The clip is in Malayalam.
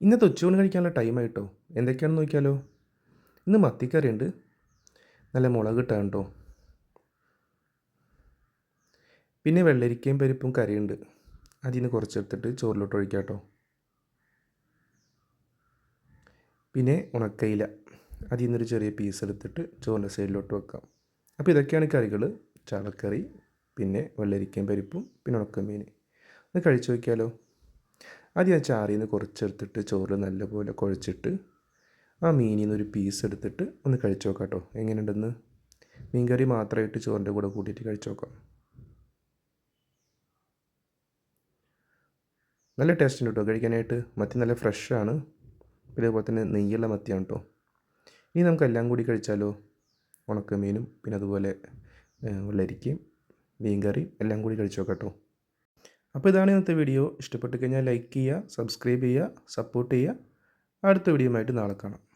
ഇന്നത്തെ ഉച്ചയൂണ് കഴിക്കാനുള്ള ടൈമായിട്ടോ എന്തൊക്കെയാണെന്ന് നോക്കിയാലോ? ഇന്ന് മത്തിക്കറിയുണ്ട്. നല്ല മുളക് ഇട്ടാണ് കേട്ടോ പിന്നെ വെള്ളരിക്കയും പരിപ്പും കറിയുണ്ട്. അതിൽ നിന്ന് കുറച്ചെടുത്തിട്ട് ചോറിലോട്ട് ഒഴിക്കാം കേട്ടോ പിന്നെ ഉണക്കയില. അതിൽ നിന്നൊരു ചെറിയ പീസ് എടുത്തിട്ട് ചോറിന്റെ സൈഡിലോട്ട് വെക്കാം. അപ്പോൾ ഇതൊക്കെയാണ് കറികൾ ചാളക്കറി പിന്നെ വെള്ളരിക്കയും പരിപ്പും പിന്നെ ഉണക്കമീൻ ഒന്ന് കഴിച്ചു നോക്കിയാലോ? ആദ്യം ആ ചാറിൽ നിന്ന് കുറച്ചെടുത്തിട്ട് ചോറിൽ നല്ലപോലെ കുഴച്ചിട്ട് ആ മീനിൽ നിന്ന് ഒരു പീസ് എടുത്തിട്ട് ഒന്ന് കഴിച്ചു നോക്കാം കേട്ടോ എങ്ങനെയുണ്ടെന്ന്? മീൻകറി മാത്രമായിട്ട് ചോറിന്റെ കൂടെ കൂട്ടിയിട്ട് കഴിച്ചു നോക്കാം. നല്ല ടേസ്റ്റ് ഉണ്ട് കേട്ടോ കഴിക്കാനായിട്ട് മത്തി നല്ല ഫ്രഷാണ് ഇതേപോലെ തന്നെ നെയ്യുള്ള മത്തിയാണ് കേട്ടോ ഇനി നമുക്ക് എല്ലാം കൂടി കഴിച്ചാലോ? ഉണക്കമീനും പിന്നെ അതുപോലെ വെള്ളരിക്കയും മീൻ എല്ലാം കൂടി കഴിച്ചു നോക്കാം കേട്ടോ അപ്പോൾ ഇതാണ് ഇന്നത്തെ വീഡിയോ. ഇഷ്ടപ്പെട്ട് കഴിഞ്ഞാൽ ലൈക്ക് ചെയ്യുക സബ്സ്ക്രൈബ് ചെയ്യുക സപ്പോർട്ട് ചെയ്യുക. അടുത്ത വീഡിയോയുമായിട്ട് നാളെ കാണാം.